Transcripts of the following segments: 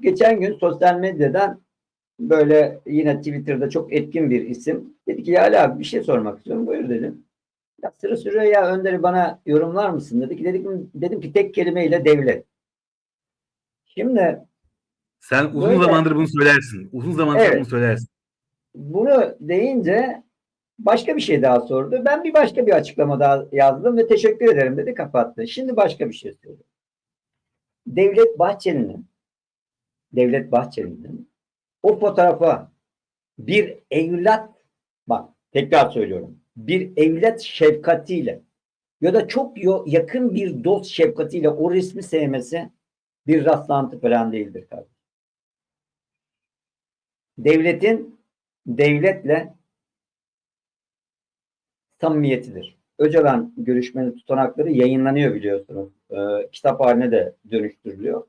geçen gün sosyal medyadan böyle yine Twitter'da çok etkin bir isim dedi ki ya Ali abi bir şey sormak istiyorum. Buyur dedim. Ya Sırı Süreyya Önder'i bana yorumlar mısın dedi ki dedim, dedim ki tek kelimeyle devlet. Şimdi Sen uzun Böyle- zamandır bunu söylersin. Uzun zamandır Evet. bunu söylersin. bunu deyince başka bir şey daha sordu. Ben bir başka bir açıklama daha yazdım ve teşekkür ederim dedi kapattı. Şimdi başka bir şey söylüyor. Devlet Bahçeli'nin Devlet Bahçeli'nin o fotoğrafa bir evlat bak tekrar söylüyorum bir evlat şefkatiyle ya da çok yakın bir dost şefkatiyle o resmi sevmesi bir rastlantı falan değildir kardeşim. Devletin devletle samimiyetidir. Öcalan görüşmenin tutanakları yayınlanıyor biliyorsunuz. Ee, kitap haline de dönüştürülüyor.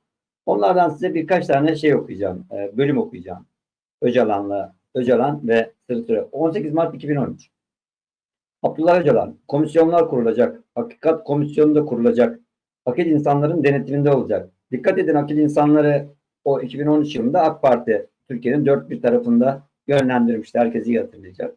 Onlardan size birkaç tane şey okuyacağım. e, bölüm okuyacağım. Öcalan'la Öcalan ve Sırı Süre. 18 Mart 2013. Abdullah Öcalan, komisyonlar kurulacak. Hakikat komisyonu da kurulacak. Akil insanların denetiminde olacak. Dikkat edin akil insanları o 2013 yılında AK Parti Türkiye'nin dört bir tarafında yönlendirmişti. Herkes iyi hatırlayacak.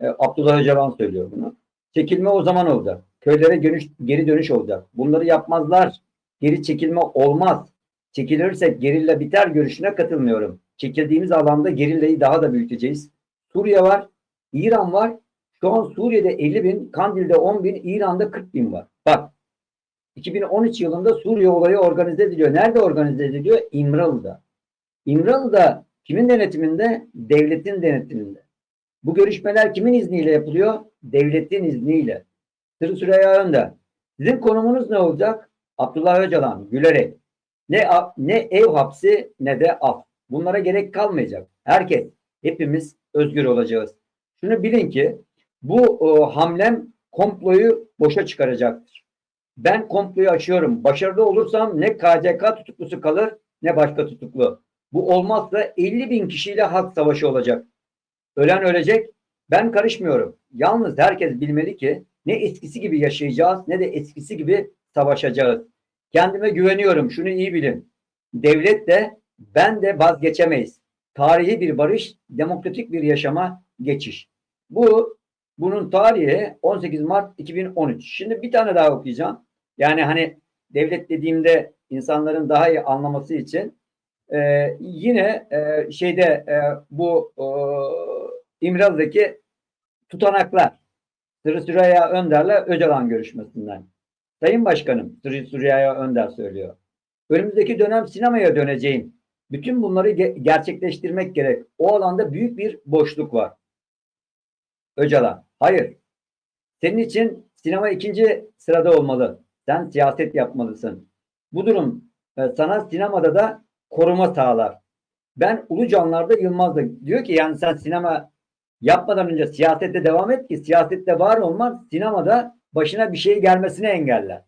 E, Abdullah Öcalan söylüyor bunu. Çekilme o zaman olacak. Köylere dönüş, geri dönüş olacak. Bunları yapmazlar. Geri çekilme olmaz. Çekilirsek gerilla biter görüşüne katılmıyorum. Çekildiğimiz alanda gerillayı daha da büyüteceğiz. Suriye var, İran var. Şu an Suriye'de 50 bin, Kandil'de 10 bin, İran'da 40 bin var. Bak 2013 yılında Suriye olayı organize ediliyor. Nerede organize ediliyor? İmralı'da. İmralı'da kimin denetiminde? Devletin denetiminde. Bu görüşmeler kimin izniyle yapılıyor? Devletin izniyle. Sırı Süreyya Önder. Sizin konumunuz ne olacak? Abdullah Öcalan gülerek. Ne, ne ev hapsi ne de af. Bunlara gerek kalmayacak. Herkes, hepimiz özgür olacağız. Şunu bilin ki bu o, hamlem komployu boşa çıkaracaktır. Ben komployu açıyorum. Başarılı olursam ne KCK tutuklusu kalır ne başka tutuklu. Bu olmazsa 50 bin kişiyle hak savaşı olacak. Ölen ölecek. Ben karışmıyorum. Yalnız herkes bilmeli ki ne eskisi gibi yaşayacağız ne de eskisi gibi savaşacağız. Kendime güveniyorum. Şunu iyi bilin. Devlet de ben de vazgeçemeyiz. Tarihi bir barış, demokratik bir yaşama geçiş. Bu bunun tarihi 18 Mart 2013. Şimdi bir tane daha okuyacağım. Yani hani devlet dediğimde insanların daha iyi anlaması için ee, yine e, şeyde e, bu e, İmralı'daki tutanaklar Sırrı Süreyya Önder'le Öcalan görüşmesinden. Sayın Başkanım Süreyya Önder söylüyor. Önümüzdeki dönem sinemaya döneceğim. Bütün bunları ge- gerçekleştirmek gerek. O alanda büyük bir boşluk var. Öcalan. Hayır. Senin için sinema ikinci sırada olmalı. Sen siyaset yapmalısın. Bu durum e, sana sinemada da koruma sağlar. Ben Ulucanlar'da Yılmaz'da diyor ki yani sen sinema yapmadan önce siyasette devam et ki siyasette var olmaz sinemada başına bir şey gelmesini engeller.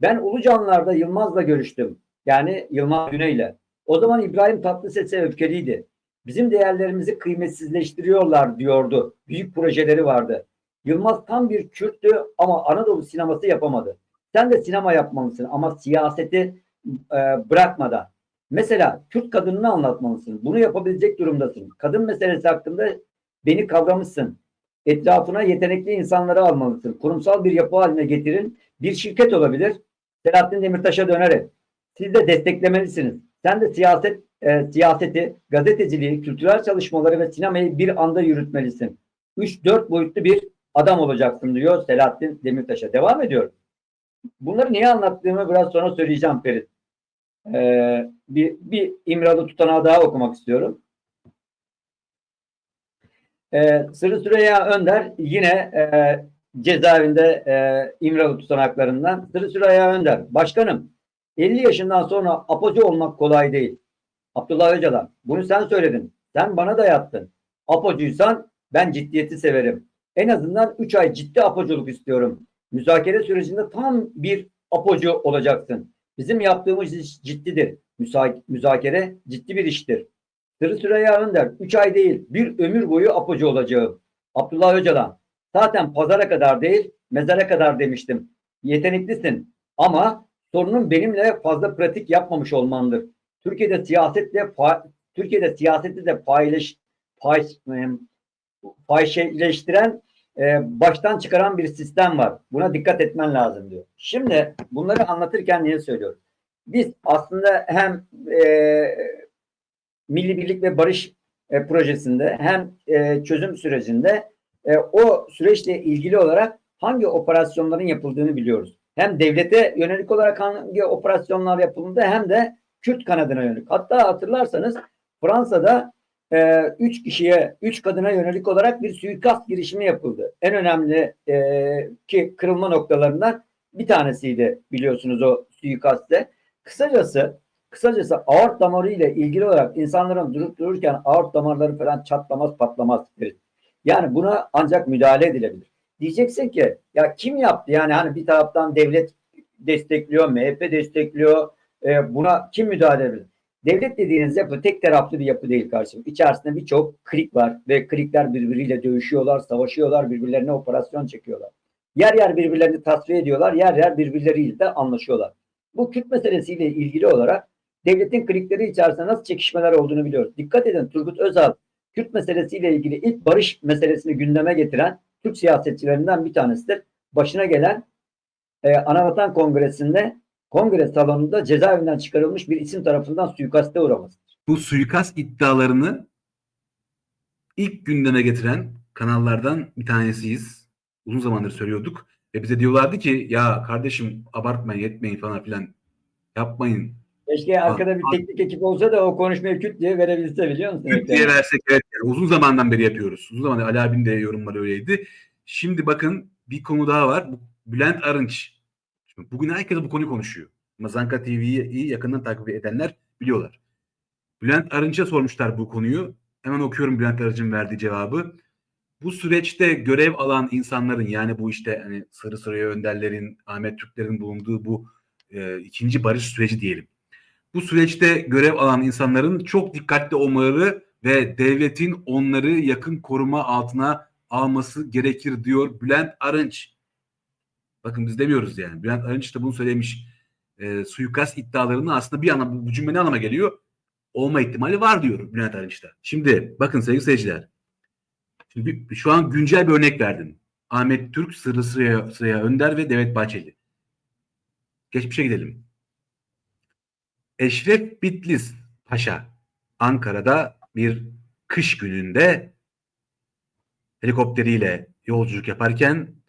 Ben Ulucanlar'da Yılmaz'la görüştüm. Yani Yılmaz Güney'le. O zaman İbrahim Tatlıses'e öfkeliydi. Bizim değerlerimizi kıymetsizleştiriyorlar diyordu. Büyük projeleri vardı. Yılmaz tam bir Kürttü ama Anadolu sineması yapamadı. Sen de sinema yapmalısın ama siyaseti e, bırakmadan. Mesela Kürt kadınını anlatmalısın. Bunu yapabilecek durumdasın. Kadın meselesi hakkında beni kavramışsın. Etrafına yetenekli insanları almalısın. Kurumsal bir yapı haline getirin. Bir şirket olabilir. Selahattin Demirtaş'a dönerek. Siz de desteklemelisiniz. Sen de siyaset, e, siyaseti, gazeteciliği, kültürel çalışmaları ve sinemayı bir anda yürütmelisin. 3-4 boyutlu bir adam olacaksın diyor Selahattin Demirtaş'a. Devam ediyorum. Bunları niye anlattığımı biraz sonra söyleyeceğim Ferit. Ee, bir, bir İmralı tutanağı daha okumak istiyorum. Ee, Sırrı Süreyya Önder yine e, cezaevinde e, İmralı tutanaklarından. Sırrı Süreyya Önder, başkanım 50 yaşından sonra apocu olmak kolay değil. Abdullah Öcalan, bunu sen söyledin. Sen bana dayattın. Apocuysan ben ciddiyeti severim. En azından 3 ay ciddi apoculuk istiyorum. Müzakere sürecinde tam bir apocu olacaksın. Bizim yaptığımız iş ciddidir. Müsa- müzakere ciddi bir iştir. Sırrı Süreyya Önder 3 ay değil bir ömür boyu apocu olacağım. Abdullah Öcalan zaten pazara kadar değil mezara kadar demiştim. Yeteneklisin ama sorunun benimle fazla pratik yapmamış olmandır. Türkiye'de siyasetle Türkiye'de siyaseti de paylaş pay, fahişeleştiren e, baştan çıkaran bir sistem var. Buna dikkat etmen lazım diyor. Şimdi bunları anlatırken niye söylüyorum? Biz aslında hem e, Milli Birlik ve Barış e, projesinde hem e, çözüm sürecinde e, o süreçle ilgili olarak hangi operasyonların yapıldığını biliyoruz. Hem devlete yönelik olarak hangi operasyonlar yapıldı hem de Kürt kanadına yönelik. Hatta hatırlarsanız Fransa'da e, üç kişiye, üç kadına yönelik olarak bir suikast girişimi yapıldı. En önemli e, ki kırılma noktalarından bir tanesiydi biliyorsunuz o suikastte. Kısacası kısacası aort damarı ile ilgili olarak insanların durup dururken aort damarları falan çatlamaz patlamaz deriz. Yani buna ancak müdahale edilebilir. Diyeceksin ki ya kim yaptı? Yani hani bir taraftan devlet destekliyor, MHP destekliyor. E, buna kim müdahale edebilir? Devlet dediğiniz yapı tek taraflı bir yapı değil kardeşim. İçerisinde birçok klik var ve klikler birbiriyle dövüşüyorlar, savaşıyorlar, birbirlerine operasyon çekiyorlar. Yer yer birbirlerini tasfiye ediyorlar, yer yer birbirleriyle de anlaşıyorlar. Bu Kürt meselesiyle ilgili olarak devletin klikleri içerisinde nasıl çekişmeler olduğunu biliyoruz. Dikkat edin Turgut Özal Kürt meselesiyle ilgili ilk barış meselesini gündeme getiren Türk siyasetçilerinden bir tanesidir. Başına gelen e, Anavatan Kongresi'nde kongre salonunda cezaevinden çıkarılmış bir isim tarafından suikaste uğramasıdır. Bu suikast iddialarını ilk gündeme getiren kanallardan bir tanesiyiz. Uzun zamandır söylüyorduk. Ve bize diyorlardı ki ya kardeşim abartmayın yetmeyin falan filan yapmayın. Keşke arkada bir teknik ekip olsa da o konuşmayı küt diye verebilse biliyor musun? Kürt diye versek evet. Yani uzun zamandan beri yapıyoruz. Uzun zamandır Ali abinin de yorumları öyleydi. Şimdi bakın bir konu daha var. Bülent Arınç. Şimdi bugün herkes bu konuyu konuşuyor. Mazanka TV'yi yakından takip edenler biliyorlar. Bülent Arınç'a sormuşlar bu konuyu. Hemen okuyorum Bülent Arınç'ın verdiği cevabı. Bu süreçte görev alan insanların yani bu işte hani Sarı Sıraya Önderlerin, Ahmet Türklerin bulunduğu bu e, ikinci barış süreci diyelim. Bu süreçte görev alan insanların çok dikkatli olmaları ve devletin onları yakın koruma altına alması gerekir diyor Bülent Arınç. Bakın biz demiyoruz yani. Bülent Arınç da bunu söylemiş. E, suikast iddialarını aslında bir anlam bu cümle ne anlama geliyor? Olma ihtimali var diyor Bülent Arınç'ta. Şimdi bakın sevgili seyirciler. Şimdi bir- şu an güncel bir örnek verdim. Ahmet Türk, Sırrı Sıraya, Sıraya Önder ve Devlet Bahçeli. Geçmişe gidelim. Eşref Bitlis Paşa Ankara'da bir kış gününde helikopteriyle yolculuk yaparken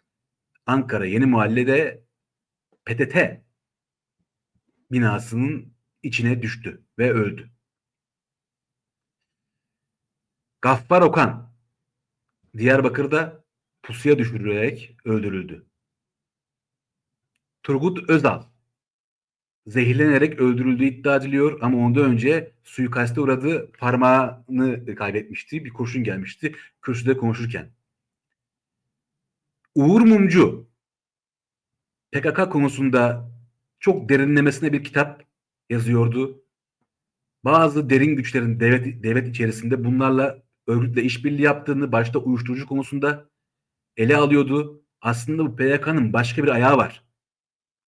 Ankara Yeni Mahalle'de PTT binasının içine düştü ve öldü. Gaffar Okan Diyarbakır'da pusuya düşürülerek öldürüldü. Turgut Özal zehirlenerek öldürüldüğü iddia ediliyor ama ondan önce suikaste uğradı parmağını kaybetmişti. Bir kurşun gelmişti kürsüde konuşurken. Uğur Mumcu PKK konusunda çok derinlemesine bir kitap yazıyordu. Bazı derin güçlerin devlet, devlet içerisinde bunlarla örgütle işbirliği yaptığını başta uyuşturucu konusunda ele alıyordu. Aslında bu PKK'nın başka bir ayağı var.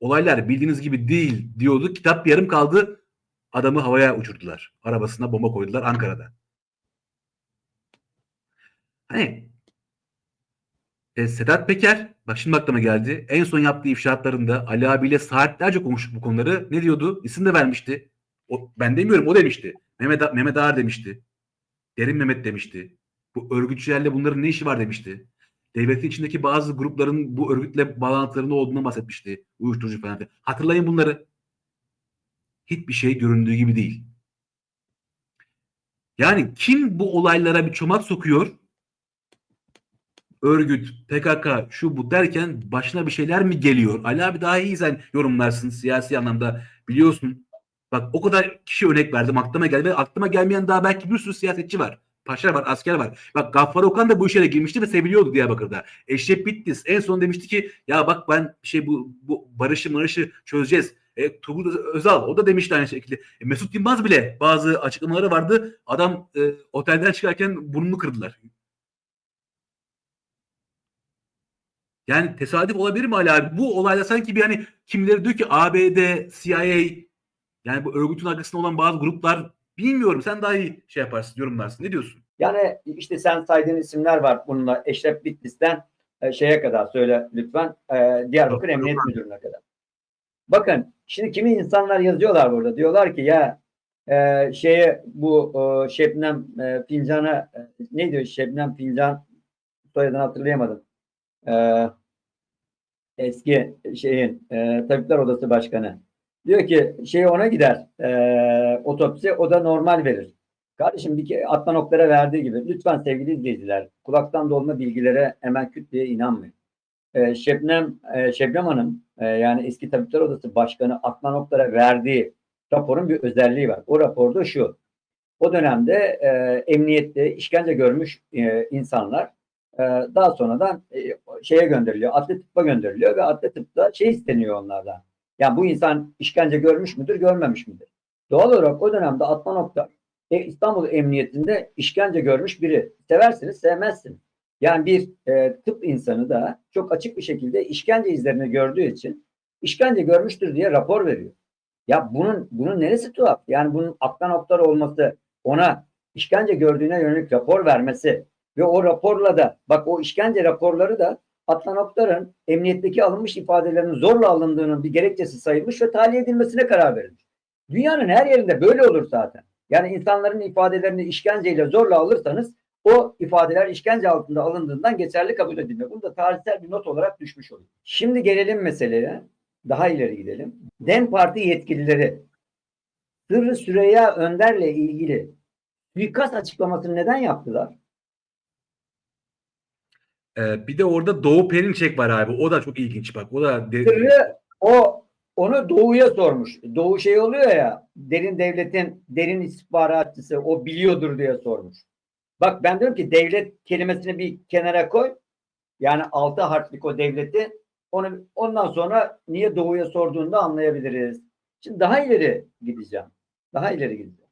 Olaylar bildiğiniz gibi değil diyordu. Kitap yarım kaldı. Adamı havaya uçurdular. Arabasına bomba koydular Ankara'da. Hani e, Sedat Peker bak şimdi aklıma geldi. En son yaptığı ifşaatlarında Ali abiyle saatlerce konuştuk bu konuları. Ne diyordu? İsim de vermişti. O, ben demiyorum o demişti. Mehmet, Mehmet Ağar demişti. Derin Mehmet demişti. Bu örgütçülerle bunların ne işi var demişti. Devletin içindeki bazı grupların bu örgütle bağlantılarının olduğunu bahsetmişti. Uyuşturucu falan. Hatırlayın bunları. Hiçbir şey göründüğü gibi değil. Yani kim bu olaylara bir çomak sokuyor? Örgüt, PKK, şu bu derken başına bir şeyler mi geliyor? Ali abi daha iyi sen yorumlarsın siyasi anlamda biliyorsun. Bak o kadar kişi örnek verdim aklıma geldi ve aklıma gelmeyen daha belki bir sürü siyasetçi var. Paşa var, asker var. Bak Gaffar Okan da bu işe girmişti ve seviliyordu Diyarbakır'da. Eşref Bitlis en son demişti ki ya bak ben şey bu, bu barışı marışı çözeceğiz. E, Turgut Özal o da demişti aynı şekilde. E, Mesut Yılmaz bile bazı açıklamaları vardı. Adam e, otelden çıkarken burnunu kırdılar. Yani tesadüf olabilir mi hala abi? Bu olayda sanki bir hani kimileri diyor ki ABD, CIA Yani bu örgütün arkasında olan bazı gruplar bilmiyorum. Sen daha iyi şey yaparsın, yorumlarsın. Ne diyorsun? Yani işte sen saydığın isimler var bununla Eşref Bitlis'ten e, şeye kadar söyle lütfen e, Diyarbakır Emniyet yok. Müdürlüğü'ne kadar. Bakın şimdi kimi insanlar yazıyorlar burada diyorlar ki ya e, şeye bu e, Şebnem e, Fincan'a e, ne diyor Şebnem Fincan soyadını hatırlayamadım. E, eski şeyin e, Tabipler Odası Başkanı. Diyor ki şey ona gider e, otopsi o da normal verir. Kardeşim bir kere Atlan Oklar'a verdiği gibi lütfen sevgili izleyiciler kulaktan dolma bilgilere hemen küt diye inanmayın. Ee, Şebnem, e, Şebnem Hanım e, yani eski Tabipler Odası Başkanı Atlan Oklar'a verdiği raporun bir özelliği var. O raporda şu. O dönemde e, emniyette işkence görmüş e, insanlar e, daha sonradan e, şeye gönderiliyor. Adli tıbba gönderiliyor ve adli tıpta şey isteniyor onlardan. Yani bu insan işkence görmüş müdür, görmemiş midir? Doğal olarak o dönemde Atlan Oktar e, İstanbul Emniyetinde işkence görmüş biri. Seversiniz, sevmezsiniz. Yani bir e, tıp insanı da çok açık bir şekilde işkence izlerini gördüğü için işkence görmüştür diye rapor veriyor. Ya bunun bunun neresi tuhaf? Yani bunun aktan oktar olması, ona işkence gördüğüne yönelik rapor vermesi ve o raporla da bak o işkence raporları da Atlan Oktar'ın emniyetteki alınmış ifadelerinin zorla alındığının bir gerekçesi sayılmış ve tahliye edilmesine karar verilmiş. Dünyanın her yerinde böyle olur zaten. Yani insanların ifadelerini işkenceyle zorla alırsanız o ifadeler işkence altında alındığından geçerli kabul edilmiyor. Bunu da tarihsel bir not olarak düşmüş oluyor. Şimdi gelelim meseleye. Daha ileri gidelim. DEM Parti yetkilileri Sırrı Süreyya Önder'le ilgili suikast açıklamasını neden yaptılar? Ee, bir de orada Doğu Perinçek var abi. O da çok ilginç bak. O da de- o onu Doğu'ya sormuş. Doğu şey oluyor ya derin devletin derin istihbaratçısı o biliyordur diye sormuş. Bak ben diyorum ki devlet kelimesini bir kenara koy. Yani altı harflik o devleti onu ondan sonra niye Doğu'ya sorduğunu da anlayabiliriz. Şimdi daha ileri gideceğim. Daha ileri gideceğim.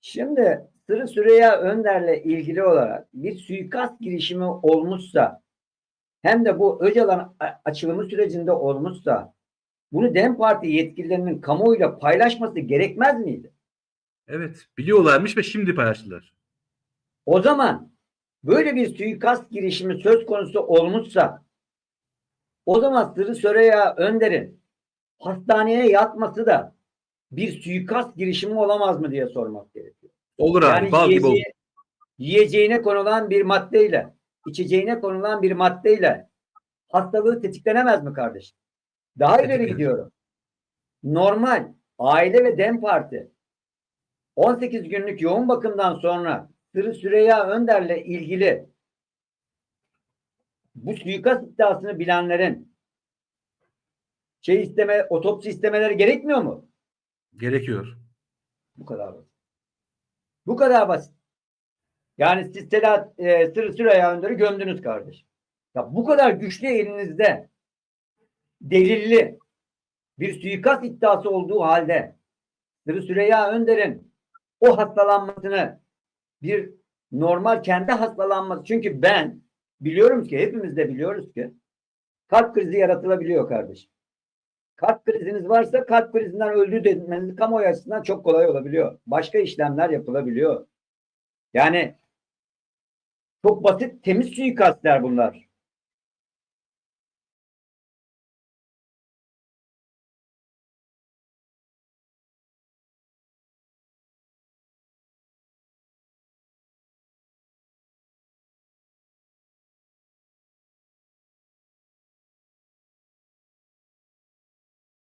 Şimdi Sırrı Süreyya Önder'le ilgili olarak bir suikast girişimi olmuşsa hem de bu Öcalan açılımı sürecinde olmuşsa bunu DEM Parti yetkililerinin kamuoyuyla paylaşması gerekmez miydi? evet biliyorlarmış ve şimdi paylaştılar. O zaman böyle bir suikast girişimi söz konusu olmuşsa o zaman Sırrı Süreyya Önder'in hastaneye yatması da bir suikast girişimi olamaz mı diye sormak gerekiyor. Olur abi. Yani bal gibi olur. yiyeceği- yiyeceğine konulan bir maddeyle, içeceğine konulan bir maddeyle hastalığı tetiklenemez mi kardeşim? Daha ileri gidiyorum. Normal aile ve dem parti 18 günlük yoğun bakımdan sonra Sırrı Süreyya Önder'le ilgili bu suikast iddiasını bilenlerin şey isteme, otopsi istemeleri gerekmiyor mu? Gerekiyor. Bu kadar. Bu kadar basit. Yani siz Sedat e, Sırrı Süreyya Önder'i gömdünüz kardeşim. Ya bu kadar güçlü elinizde delilli bir suikast iddiası olduğu halde Sırrı Süreyya Önder'in o hastalanmasını bir normal kendi hastalanması çünkü ben biliyorum ki hepimiz de biliyoruz ki kalp krizi yaratılabiliyor kardeşim. Kalp kriziniz varsa kalp krizinden öldüğü demeniz kamuoyu açısından çok kolay olabiliyor. Başka işlemler yapılabiliyor. Yani çok basit temiz suikastler bunlar.